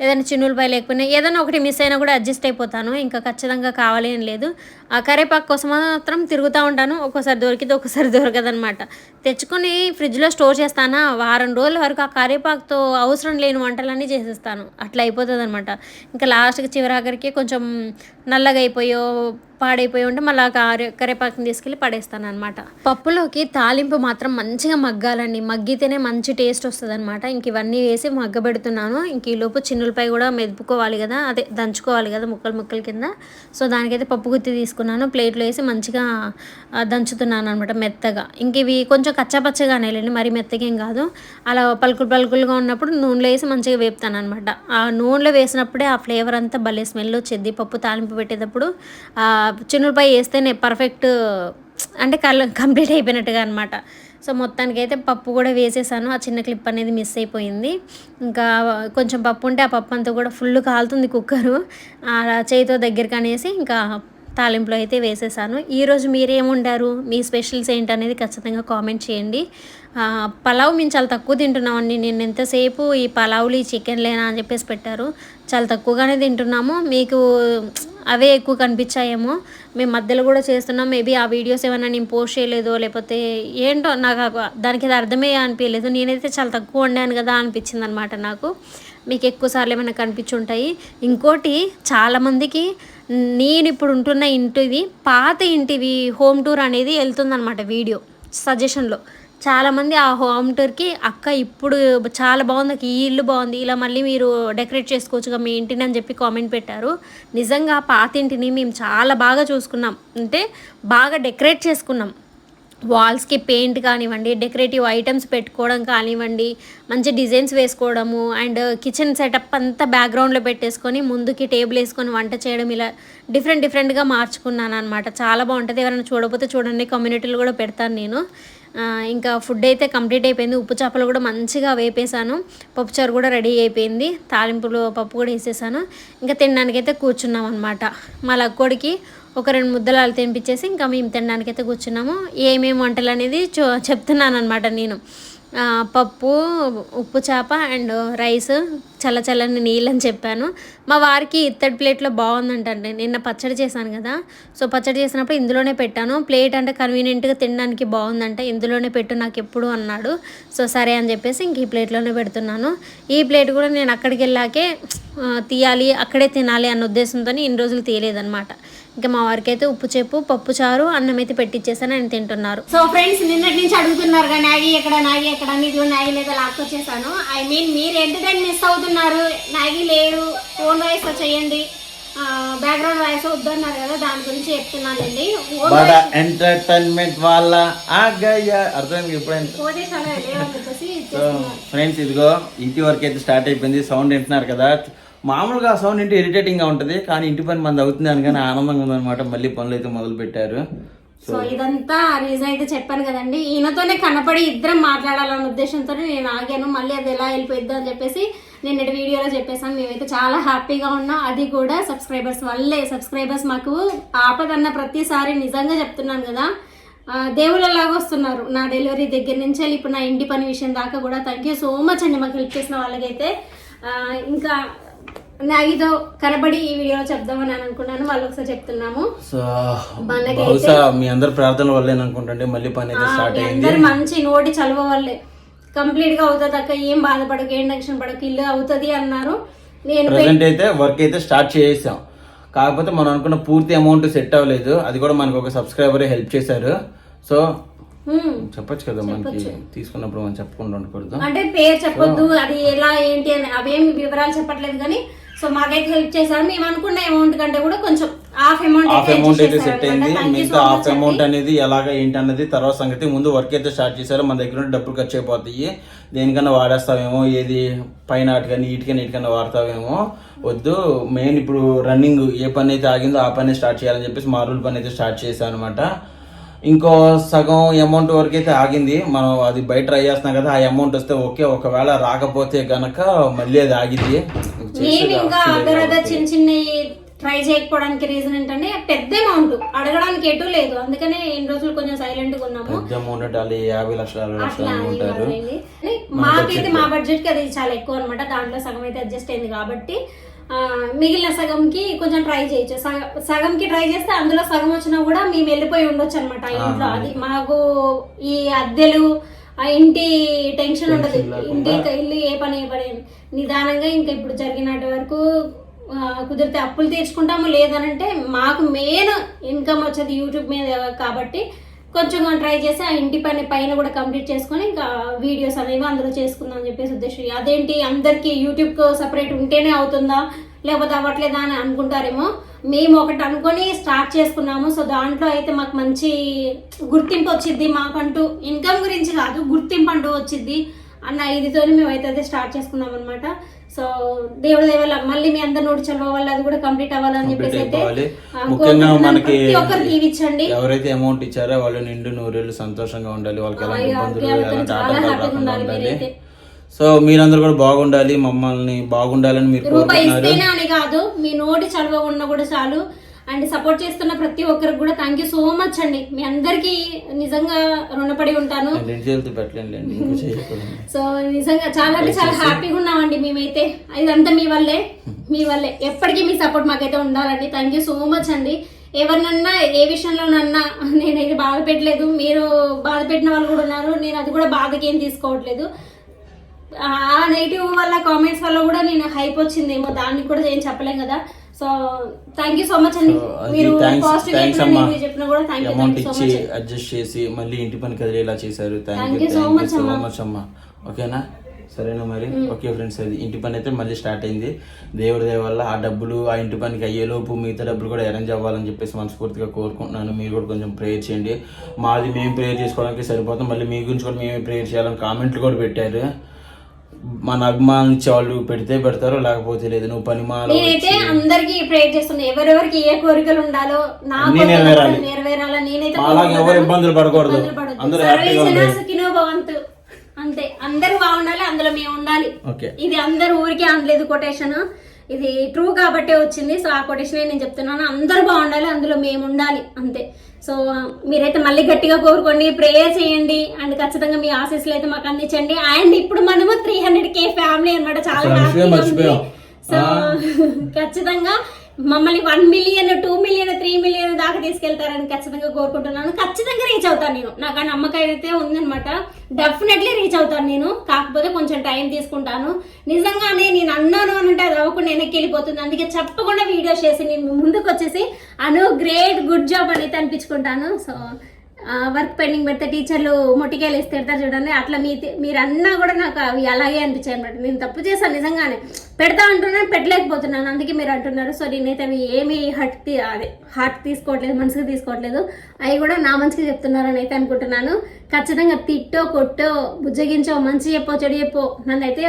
ఏదైనా చిన్నులపాయ లేకపోయినా ఏదైనా ఒకటి మిస్ అయినా కూడా అడ్జస్ట్ అయిపోతాను. ఇంకా ఖచ్చితంగా కావాలి అని లేదు. ఆ కరేపాకు కోసం మాత్రం తిరుగుతూ ఉంటాను. ఒక్కోసారి దొరికితే ఒక్కోసారి దొరకదనమాట తెచ్చుకొని ఫ్రిడ్జ్లో స్టోర్ చేస్తానా? వారం రోజుల వరకు ఆ కరేపాకుతో అవసరం లేని వంటలన్నీ చేసేస్తాను. అట్లా అయిపోతుంది అనమాట ఇంకా లాస్ట్కి చివరాఖరికి కొంచెం నల్లగా అయిపోయో పాడైపోయి ఉంటే మళ్ళీ ఆ కరేపాకుని తీసుకెళ్ళి పడేస్తాను అనమాట పప్పులోకి తాలింపు మాత్రం మంచిగా మగ్గాలండి. మగ్గితేనే మంచి టేస్ట్ వస్తుంది అనమాట ఇంక ఇవన్నీ వేసి మగ్గబెడుతున్నాను. ఇంక ఈ లోపు చిన్నులపై కూడా మెదుపుకోవాలి కదా. అదే దంచుకోవాలి కదా ముక్కలు ముక్కల కింద. సో దానికైతే పప్పు గుత్తి తీసుకున్నాను. ప్లేట్లో వేసి మంచిగా దంచుతున్నాను అనమాట మెత్తగా. ఇంక ఇవి కొంచెం కచ్చాపచ్చగానే లేండి మరి మెత్తగా కాదు. అలా పలుకులు పలుకులుగా ఉన్నప్పుడు నూనెలో వేసి మంచిగా వేపుతాను అనమాట ఆ నూనెలో వేసినప్పుడే ఆ ఫ్లేవర్ అంతా భలే స్మెల్ వచ్చేది. పప్పు తాలింపు పెట్టేటప్పుడు చిన్నులపై వేస్తేనే పర్ఫెక్ట్ అంటే కల్ కంప్లీట్ అయిపోయినట్టుగా అనమాట సో మొత్తానికి అయితే పప్పు కూడా వేసేసాను. ఆ చిన్న క్లిప్ అనేది మిస్ అయిపోయింది. ఇంకా కొంచెం పప్పు ఉంటే ఆ పప్పు అంతా కూడా ఫుల్ కాలుతుంది కుక్కరు. చేతితో దగ్గరికి అనేసి ఇంకా తాలింపులో అయితే వేసేసాను. ఈరోజు మీరేముండారు? మీ స్పెషల్స్ ఏంటనేది ఖచ్చితంగా కామెంట్ చేయండి. పలావ్ మేము చాలా తక్కువ తింటున్నామండి. నేను ఎంతసేపు ఈ పలావులు ఈ చికెన్ లేనా అని చెప్పేసి పెట్టారు. చాలా తక్కువగానే తింటున్నాము. మీకు అవే ఎక్కువ కనిపించాయేమో. మేము మధ్యలో కూడా చేస్తున్నాం. మేబీ ఆ వీడియోస్ ఏమైనా నేను పోస్ట్ చేయలేదో లేకపోతే ఏంటో నాకు దానికి అది అర్థమే అనిపించలేదు. నేనైతే చాలా తక్కువ వండాను కదా అనిపించింది అనమాట నాకు. మీకు ఎక్కువ సార్లు ఏమైనా కనిపించుంటాయి ఇంకోటి చాలామందికి నేను ఇప్పుడు ఉంటున్న ఇంటివి పాత ఇంటివి హోమ్ టూర్ అనేది వెళ్తుందనమాట వీడియో సజెషన్లో చాలామంది ఆ హోమ్ టూర్కి అక్క ఇప్పుడు చాలా బాగుంది ఈ ఇల్లు బాగుంది ఇలా మళ్ళీ మీరు డెకరేట్ చేసుకోవచ్చుగా మీ ఇంటిని అని చెప్పి కామెంట్ పెట్టారు. నిజంగా పాత ఇంటిని మేము చాలా బాగా చూసుకున్నాం. అంటే బాగా డెకరేట్ చేసుకున్నాం. వాల్స్కి పెయింట్ కానివ్వండి డెకరేటివ్ ఐటమ్స్ పెట్టుకోవడం కానివ్వండి మంచి డిజైన్స్ వేసుకోవడము అండ్ కిచెన్ సెటప్ అంతా బ్యాక్గ్రౌండ్లో పెట్టేసుకొని ముందుకి టేబుల్ వేసుకొని వంట చేయడం ఇలా డిఫరెంట్ డిఫరెంట్గా మార్చుకున్నాను అనమాట చాలా బాగుంటుంది. ఎవరైనా చూడకపోతే చూడండి కమ్యూనిటీలో కూడా పెడతాను నేను. ఇంకా ఫుడ్ అయితే కంప్లీట్ అయిపోయింది. ఉప్పు చేపలు కూడా మంచిగా వేపేసాను పప్పుచారు కూడా రెడీ అయిపోయింది. తాలింపులు పప్పు కూడా వేసేసాను. ఇంకా తినడానికైతే కూర్చున్నాం అనమాట మా లక్కోడికి ఒక రెండు ముద్దలు అలా తినిపించేసి ఇంకా మేము తినడానికి అయితే కూర్చున్నాము. ఏమేమి వంటలు అనేది చెప్తున్నాను అనమాట నేను. పప్పు ఉప్పు చేప అండ్ రైస్ చల్ల చల్లని నీళ్ళు అని చెప్పాను. మా వారికి ఇత్తడి ప్లేట్లో బాగుందంటండి. నిన్న పచ్చడి చేశాను కదా. సో పచ్చడి చేసినప్పుడు ఇందులోనే పెట్టాను. ప్లేట్ అంటే కన్వీనియంట్గా తినడానికి బాగుందంటే. ఇందులోనే పెట్టు నాకు ఎప్పుడు అన్నాడు. సో సరే అని చెప్పేసి ఇంక ఈ ప్లేట్లోనే పెడుతున్నాను. ఈ ప్లేట్ కూడా నేను అక్కడికి వెళ్ళాకే తీయాలి అక్కడే తినాలి అన్న ఉద్దేశంతో ఇన్ని రోజులు తీయలేదన్నమాట. ఇంకా మా వారికి అయితే ఉప్పు చెప్పు పప్పు చారు అన్నం అయితే పెట్టించేసాను ఆయన తింటున్నారు. సో ఫ్రెండ్స్ నిన్నటి నుంచి అడుగుతున్నారు కదా నాగి ఎక్కడ నాగి ఎక్కడ నీకు నాగి లేదా లాక్కొచ్చేసాను. ఐ మీన్ మీరు ఎంటర్టైన్ మిస్ అవుతున్నారు? నాగి లేరు ఫోన్ వాయిస్ చేయండి. బ్యాక్గ్రౌండ్ వాయిస్ వద్దన్నారు కదా దాని గురించి చెప్తున్నానండి. ఎంటర్టైన్మెంట్ వాళ్ళ అర్థమైంది చెప్పేసి సో ఫ్రెండ్స్ ఇదిగో ఇంటి వరకు అయితే స్టార్ట్ అయిపోయింది. సౌండ్ వింటున్నారు కదా. మామూలుగా సౌండ్ ఇంటి ఇరిటేటింగ్గా ఉంటుంది కానీ ఇంటి పని మంది అవుతుంది అని కానీ ఆనందంగా ఉందన్నమాట. మళ్ళీ పనులు అయితే మొదలు పెట్టారు. సో ఇదంతా రీజన్ అయితే చెప్పాను కదండి. ఈయనతోనే కనపడి ఇద్దరం మాట్లాడాలన్న ఉద్దేశంతో నేను ఆగాను. మళ్ళీ అది ఎలా వెళ్ళిపోయిద్దా అని చెప్పేసి నిన్నటి వీడియోలో చెప్పేసాను మేమైతే చాలా హ్యాపీగా ఉన్నాం. అది కూడా సబ్స్క్రైబర్స్ వల్లే. సబ్స్క్రైబర్స్ మాకు ఆపదన్న ప్రతిసారి నిజంగా చెప్తున్నాను కదా. దేవుళ్ళలాగా వస్తున్నారు. నా డెలివరీ దగ్గర నుంచి ఇప్పుడు నా ఇంటి పని విషయం దాకా కూడా. థ్యాంక్ యూ సో మచ్ అండి మాకు హెల్ప్ చేసిన వాళ్ళకైతే. ఇంకా నాగితో కనబడి ఈ వీడియోలో చెప్దామని అని అనుకున్నాను. వాళ్ళు ఒకసారి చెప్తున్నాము. సో బహుశా మీ అందరి ప్రార్థన వల్లే అనుకుంటుంటే మళ్ళీ పని అయితే స్టార్ట్ అయింది. అందరు మంచి నోటి చలవ వల్లే. కంప్లీట్గా అవుతుంది అక్క ఏం బాధపడక ఏం టెన్షన్ పడక ఇల్లు అవుతుంది అన్నారు. నేను ప్రజెంట్ అయితే వర్క్ అయితే స్టార్ట్ చేసాం. కాకపోతే మనం అనుకున్న పూర్తి అమౌంట్ సెట్ అవ్వలేదు. అది కూడా మనకు ఒక సబ్స్క్రైబర్ హెల్ప్ చేశారు. సో చెప్పొచ్చు కదా మనకి తీసుకున్నప్పుడు మనం చెప్పకుండా ఉండకూడదు. అంటే పేరు చెప్పొద్దు అది ఎలా ఏంటి అని అవేం వివరాలు చెప్పట్లేదు కానీ సో మాకైతే హెల్ప్ చేశారు. మేము అనుకున్న అమౌంట్ కంటే కూడా కొంచెం హాఫ్ అమౌంట్ హాఫ్ అయితే అమౌంట్ అయితే సెట్ అయింది. మిగతా హాఫ్. అమౌంట్ అనేది ఎలాగా ఏంటి అన్నది తర్వాత సంగతి. ముందు వర్క్ అయితే స్టార్ట్ చేశారు. మన దగ్గర నుండి డబ్బులు ఖర్చు అయిపోతాయి. దేనికన్నా వాడేస్తావేమో ఏది పైన కానీ ఇటుకని ఇటుకన్నా వాడతావేమో వద్దు. మెయిన్ ఇప్పుడు రన్నింగ్ ఏ పని అయితే ఆగిందో ఆ పని స్టార్ట్ చేయాలని చెప్పేసి మారుల పని అయితే స్టార్ట్ చేశాను అనమాట. ఇంకో సగం అమౌంట్ వరకు అయితే ఆగింది. మనం అది బయట ట్రై చేస్తున్నాం కదా ఆ అమౌంట్ వస్తే ఓకే. ఒకవేళ రాకపోతే గనక మళ్ళీ అది ఆగింది ఇంకా చిన్న చిన్న ట్రై చేయకపోవడానికి రీజన్ ఏంటంటే పెద్ద అమౌంట్ అడగడానికి ఎటు లేదు. అందుకనే ఇన్ని రోజులు కొంచెం సైలెంట్గా ఉన్నాము. పెద్ద అమౌంట్ యాభై లక్షలు ఉంటారు. మాకైతే మా బడ్జెట్కి అది చాలా ఎక్కువ అనమాట దాంట్లో సగం అయితే అడ్జస్ట్ అయింది కాబట్టి మిగిలిన సగంకి కొంచెం ట్రై చేయొచ్చు. సగ- సగంకి ట్రై చేస్తే అందులో సగం వచ్చినా కూడా మేము వెళ్ళిపోయి ఉండొచ్చు అనమాట ఇంట్లో. అది మాకు ఈ అద్దెలు ఆ ఇంటి టెన్షన్ ఉండదు ఇంటి ఇల్లు ఏ పని ఏ పని. నిదానంగా ఇంకా ఇప్పుడు జరిగినట్టు వరకు కుదిరితే అప్పులు తీర్చుకుంటాము లేదనంటే మాకు మెయిన్ ఇన్కమ్ వచ్చేది యూట్యూబ్ మీద కాబట్టి కొంచెం ట్రై చేసి ఆ ఇంటి పని పైన కూడా కంప్లీట్ చేసుకొని ఇంకా వీడియోస్ అనేవి అందులో చేసుకుందాం అని చెప్పేసి ఉద్దేశం. అదేంటి? అందరికి యూట్యూబ్ సపరేట్ ఉంటేనే అవుతుందా? లేకపోతే అవ్వట్లేదా అని అనుకుంటారేమో. మేము ఒకటి అనుకొని స్టార్ట్ చేసుకున్నాము. సో దాంట్లో అయితే మాకు మంచి గుర్తింపు వచ్చింది మాకంటూ ఇన్కమ్ గురించి కాదు గుర్తింపు అంటూ వచ్చింది. అన్న ఇదితో మేమైతే అదే స్టార్ట్ చేసుకున్నాం అనమాట సో దేవుడి దేవాల మళ్ళీ మీ అందరి నోటి చదవ వల్ల అది కూడా కంప్లీట్ అవ్వాలని చెప్పేసి అయితే ముఖ్యంగా. మనకి దీవించండి ఎవరైతే అమౌంట్ ఇచ్చారో వాళ్ళు నిండు నూరేళ్ళు సంతోషంగా ఉండాలి. వాళ్ళకి ఎలాంటి ఇబ్బందులు ఎలాంటి ఆటంకాలు రాకుండా ఉండాలి. సో మీరందరూ కూడా బాగుండాలి మమ్మల్ని బాగుండాలని మీరు రూపాయి కాదు మీ నోటి చదవ ఉన్నా కూడా చాలు. అండ్ సపోర్ట్ చేస్తున్న ప్రతి ఒక్కరికి కూడా థ్యాంక్ యూ సో మచ్ అండి. మీ అందరికీ నిజంగా రుణపడి ఉంటాను. సో నిజంగా చాలా అంటే చాలా హ్యాపీగా ఉన్నామండి మేమైతే. ఇదంతా మీ వల్లే మీ వల్లే. ఎప్పటికీ మీ సపోర్ట్ మాకైతే ఉండాలండి. థ్యాంక్ యూ సో మచ్ అండి. ఎవరినన్నా ఏ విషయంలోనన్నా నేనైతే బాధ పెట్టలేదు. మీరు బాధ పెట్టిన వాళ్ళు కూడా ఉన్నారు. నేను అది కూడా బాధకి ఏం తీసుకోవట్లేదు. ఆ నెగిటివ్ వల్ల కామెంట్స్ వల్ల కూడా నేను హైప్ వచ్చిందేమో దానికి కూడా ఏం చెప్పలేం కదా. So thank you so much అండి. మీరు చెప్పిన కూడా అమౌంట్ ఇచ్చి అడ్జస్ట్ చేసి మళ్ళీ ఇంటి పని కదిలేలా చేశారు. Thank you so. మచ్ అమ్మా. ఓకేనా సరేనా మరి? ఓకే ఫ్రెండ్స్ అది ఇంటి పని అయితే మళ్ళీ స్టార్ట్ అయింది. దేవుడి దయ వల్ల ఆ డబ్బులు ఆ ఇంటి పనికి అయ్యేలోపు మిగతా డబ్బులు కూడా అరేంజ్ అవ్వాలని చెప్పేసి మనస్ఫూర్తిగా కోరుకుంటున్నాను. మీరు కూడా కొంచెం ప్రేయర్ చేయండి. మాది మేము ప్రేయర్ చేసుకోవడానికి సరిపోతాం. మళ్ళీ మీ గురించి కూడా మేమే ప్రేయర్ చేయాలని కామెంట్లు కూడా పెట్టారు. మన అభిమానించే వాళ్ళు పెడితే పెడతారు లేకపోతే లేదు నువ్వు పని నేనైతే అందరికి ప్రేర్ చేస్తున్నా? ఎవరెవరికి ఏ కోరికలు ఉండాలో నా అన్నీ నెరవేరాలి. నేనైతే మాలాగా ఎవరు. ఇబ్బందులు పడకూడదు. ఇబ్బందులు పడొద్దు. అందరూ సర్వే హ్యాపీగా జనా ఉండాలి సుఖినో భవంతు. అంతే. అందరూ బాగుండాలి అందులో మేము ఉండాలి. ఓకే. ఇది అందరు ఊరికే అనలేదు కొటేషన్. ఇది ట్రూ కాబట్టే వచ్చింది. సో ఆ కొటేషన్ నేను చెప్తున్నాను. అందరూ బాగుండాలి అందులో మేము ఉండాలి. అంతే. సో మీరైతే మళ్ళీ గట్టిగా కోరుకోండి ప్రేయర్ చేయండి అండ్ ఖచ్చితంగా మీ ఆశీస్సులు అయితే మాకు అందించండి. అండ్ ఇప్పుడు మనము త్రీ హండ్రెడ్ కే ఫ్యామిలీ అనమాట చాలా హ్యాపీగా ఉంది. సో ఖచ్చితంగా మమ్మల్ని one million two million three million దాకా తీసుకెళ్తారని ఖచ్చితంగా కోరుకుంటున్నాను. ఖచ్చితంగా రీచ్ అవుతాను నేను. నాకు ఆ నమ్మకం అయితే ఉందనమాట డెఫినెట్లీ రీచ్ అవుతాను నేను. కాకపోతే కొంచెం టైం తీసుకుంటాను. నిజంగానే నేను అన్నాను అని అంటే అది అవ్వకుండా వెనక్కి వెళ్ళిపోతుంది. అందుకే చెప్పకుండా వీడియోస్ చేసి నేను ముందుకు వచ్చేసి అను గ్రేట్ గుడ్ జాబ్ అనేది అనిపించుకుంటాను. సో వర్క్ పెండింగ్ పెడితే టీచర్లు మొట్టికాయలు వేసి తిడతారు చూడండి. అట్లా మీ మీరు అన్నా కూడా నాకు అవి అలాగే అనిపించాయి అనమాట నేను తప్పు చేశాను నిజంగానే. పెడతా అంటున్నాను పెట్టలేకపోతున్నాను. అందుకే మీరు అంటున్నారు. సో నేనైతే అవి ఏమి హర్ట్ తీ- అదే హార్ట్ తీసుకోవట్లేదు మనసుకు తీసుకోవట్లేదు. అవి కూడా నా మంచిగా చెప్తున్నారని అయితే అనుకుంటున్నాను. ఖచ్చితంగా తిట్టో కొట్టో బుజ్జగించో మంచి చెప్పో చెడు చెప్పో నన్ను అయితే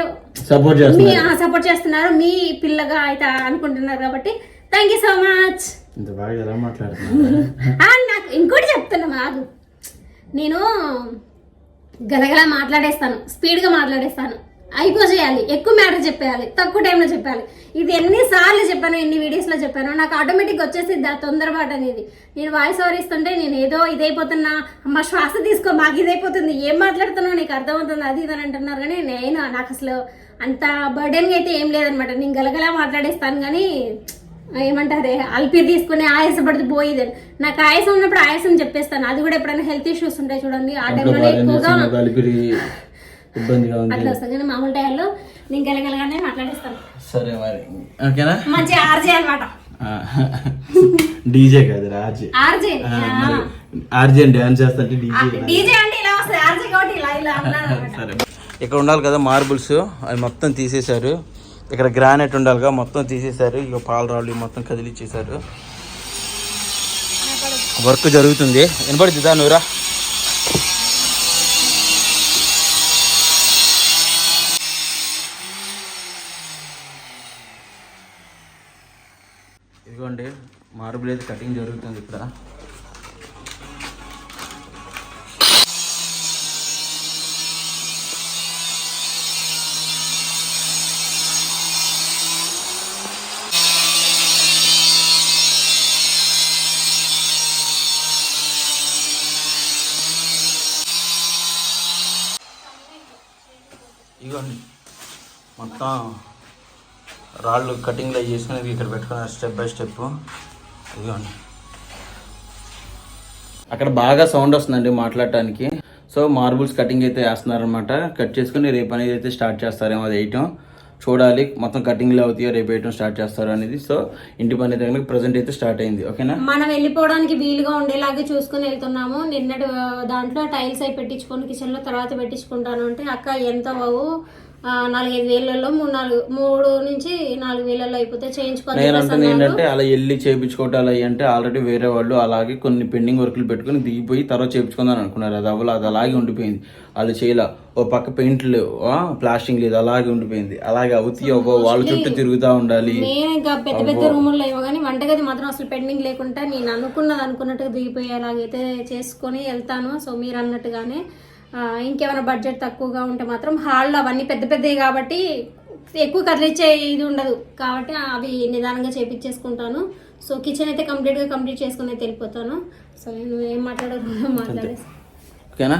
సపోర్ట్ మీ చేస్తున్నారు. సపోర్ట్ చేస్తున్నారు. మీ పిల్లగా అయితే అనుకుంటున్నారు కాబట్టి థ్యాంక్ యూ సో మచ్ ఇంత బాగా ఎలా మాట్లాడుతున్నారు నాకు ఇంకోటి చెప్తున్నా మాకు నేను గలగల మాట్లాడేస్తాను స్పీడ్గా మాట్లాడేస్తాను. అయిపో చేయాలి ఎక్కువ మ్యాటర్ చెప్పేయాలి తక్కువ టైంలో చెప్పాలి. ఇది ఎన్నిసార్లు చెప్పాను ఎన్ని వీడియోస్లో చెప్పాను నాకు ఆటోమేటిక్ వచ్చేసి ఆ తొందరపాటు అనేది. నేను వాయిస్ ఓవర్ ఇస్తుంటే నేను ఏదో ఇదైపోతున్నా అమ్మ శ్వాస తీసుకో మాకు ఇదైపోతుంది ఏం మాట్లాడుతున్నావు నీకు అర్థమవుతుంది అది ఇది అని అంటున్నారు. కానీ నేను నాకు అసలు అంత బర్డెన్గా అయితే ఏం లేదనమాట నేను గలగలా మాట్లాడేస్తాను కానీ ఏమంటారే? అల్పి తీసుకుని ఆయాస పడితే పోయేది. నాకు ఆయాసం ఉన్నప్పుడు ఆయాసం చెప్పేస్తాను. అది కూడా ఎప్పుడైనా హెల్త్ ఇష్యూస్ ఉంటాయి చూడండి. ఆ టైంలో ఎక్కువగా అట్లా వస్తాయి కానీ మామూలు టైంలో నేను గలగలగానే మాట్లాడేస్తాను. సరే మరి. ఓకేనా? మంచి ఆర్జే అనమాట డీజే కాదు ఆర్జే ఆర్జే ఆర్జే డాన్స్ చేస్తుంటే డీజే డీజే అంటే ఇలా వస్తుంది. ఆర్జే కాబట్టి ఇలా ఇలా సరే. ఇక్కడ ఉండాలి కదా మార్బుల్స్ అవి మొత్తం తీసేశారు. ఇక్కడ గ్రానైట్ ఉండాలిగా మొత్తం తీసేశారు. ఇక పాలు రాళ్ళు మొత్తం కదిలిచ్చేశారు. వర్క్ జరుగుతుంది. వినపడుతుంది దా నువ్వురా ఇదిగోండి మార్బుల్ అయితే కటింగ్ జరుగుతుంది ఇక్కడ. మొత్తం రాళ్ళు కటింగ్లో చేసుకుని ఇక్కడ పెట్టుకున్నారు స్టెప్ బై స్టెప్. ఇదిగోండి. అక్కడ బాగా సౌండ్ వస్తుందండి మాట్లాడటానికి. సో మార్బుల్స్ కటింగ్ అయితే వేస్తున్నారనమాట కట్ చేసుకుని రేపు అనేది అయితే స్టార్ట్ చేస్తారేమో అది వేయటం. చూడాలి మొత్తం కటింగ్లో అవుతాయో రేపు వేయటం స్టార్ట్ చేస్తారు అనేది. సో ఇంటి పని దగ్గర ప్రజెంట్ అయితే స్టార్ట్ అయింది. ఓకేనా? మనం వెళ్ళిపోవడానికి వీలుగా ఉండేలాగే చూసుకుని వెళ్తున్నాము. నిన్నటి దాంట్లో టైల్స్ అయి పెట్టించుకొని కిచెన్లో తర్వాత పెట్టించుకుంటాను అంటే అక్క ఎంత బావు? నాలుగైదు వేలలో మూడు నాలుగు మూడు నుంచి నాలుగు వేలలో అయిపోతే చేయించుకొని నేను అంటుంది. ఏంటంటే అలా వెళ్ళి చేయించుకోవటాలు అయ్యి అంటే ఆల్రెడీ వేరే వాళ్ళు అలాగే కొన్ని పెండింగ్ వర్క్లు పెట్టుకుని దిగిపోయి తర్వాత చేయించుకుందాం అనుకున్నారు. అది అవ్వలేదు అది అలాగే ఉండిపోయింది. వాళ్ళు చేయలే. ఓ పక్క పెయింట్లు ప్లాస్టింగ్ లేదు అలాగే ఉండిపోయింది. అలాగే అవుతాయి ఒక వాళ్ళ చుట్టూ తిరుగుతూ ఉండాలి. నేను ఇంకా పెద్ద పెద్ద రూముల్లో ఏమో కానీ వంటగది మాత్రం అసలు పెండింగ్ లేకుండా నేను అనుకున్నది అనుకున్నట్టుగా దిగిపోయేలాగైతే చేసుకొని వెళ్తాను. సో మీరు అన్నట్టుగానే ఇంకేమైనా బడ్జెట్ తక్కువగా ఉంటే మాత్రం హాల్లో అవన్నీ పెద్ద పెద్దవి కాబట్టి ఎక్కువ కదిలిచ్చే ఇది ఉండదు. కాబట్టి అవి నిదానంగా చేపించేసుకుంటాను. సో కిచెన్ అయితే కంప్లీట్గా కంప్లీట్ చేసుకుని అయితే వెళ్ళిపోతాను సో నేను ఏం మాట్లాడదు మాట్లాడేసి ఓకేనా?